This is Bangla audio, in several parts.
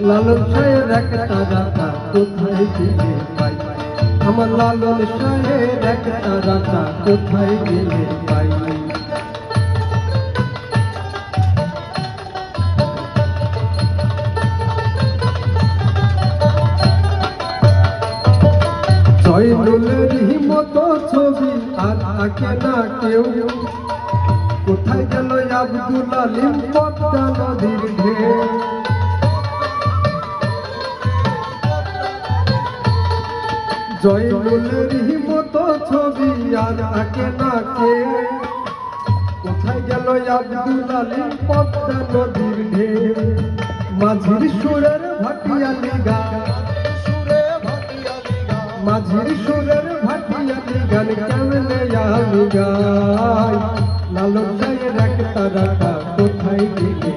লালন শাহের একটা রাখা কোথায় গেলে পাই? আমার লালন শাহের একটা রাখা কোথায় গেলে পাই? জয়নুলের মতো ছবি আর আঁকে না কেউ। কোথায় গেল আব্দুল আলিম, পদ্মা নদীর ঢেউ? জয়নুলের মতো ছবি আর আঁকে না কে? কোথায় গেল আব্দুল আলিম পদ্মা নদীর ঢেউ? মাঝির সুরের ভাটিয়ালি গা মাঝির সুরের ভাটিয়ালি গান কেমনে আমি গাই লালন শাহের একটা রাখা কোথায় গেলে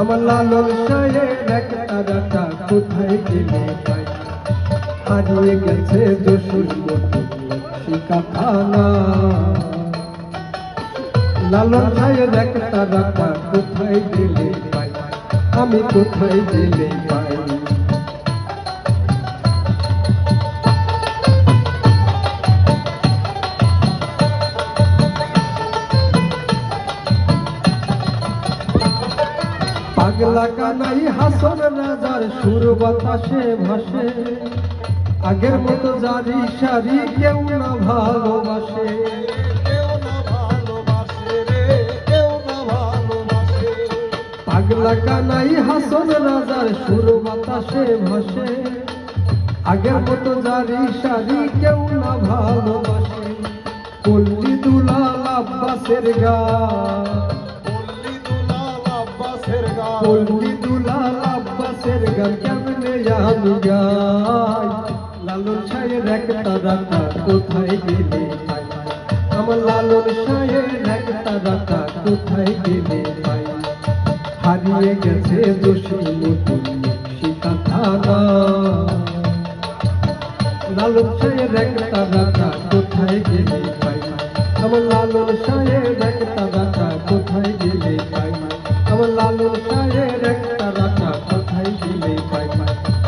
আমার লালন শাহের একটা রাখা কোথায় গেলে পাই হারিয়ে গেছে দোষীর মতো শিকা থানা লালন শাহের একটা রাখা কোথায় গেলে পাই? আমি কোথায় গেলে পাই? পাগলা কানাই হাসন রাজার সুর বাতাসে ভাসে। আগের মতো জারি সারি কেউ না ভালোবাসে। পাগলা কানাই হাসন রাজার সুর বাতাসে ভাসে। আগের মতো জারি সারি কেউ না ভালোবাসে। পল্লী দুলাল আব্বাসের গা। পল্লী দুলাল আব্বাসের গান কেমনে আমি গাই লালন সাহের একটা রাখা, কোথায় গেলে আমার লালন সাহের একটা রাখা, কোথায় গেলে হারিয়ে গেছে দোষী নতুন সীতা থানা লালন সাহের একটা রাখা, কোথায় গেলে আমার লালন সাহের একটা রাখা, কোথায় গেলে আমার লালন সাহের একটা রাখা, কোথায় গেলে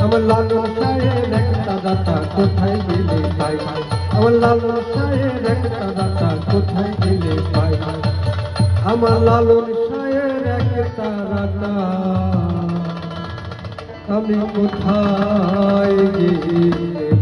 আমার লালন একটা রাখা কোথায় গেলে পাই আমার লালন সাহের একটা রাখা কোথায় গেলে পাই আমার লালন সাহের একটা রাখা আমি কোথায় গেলে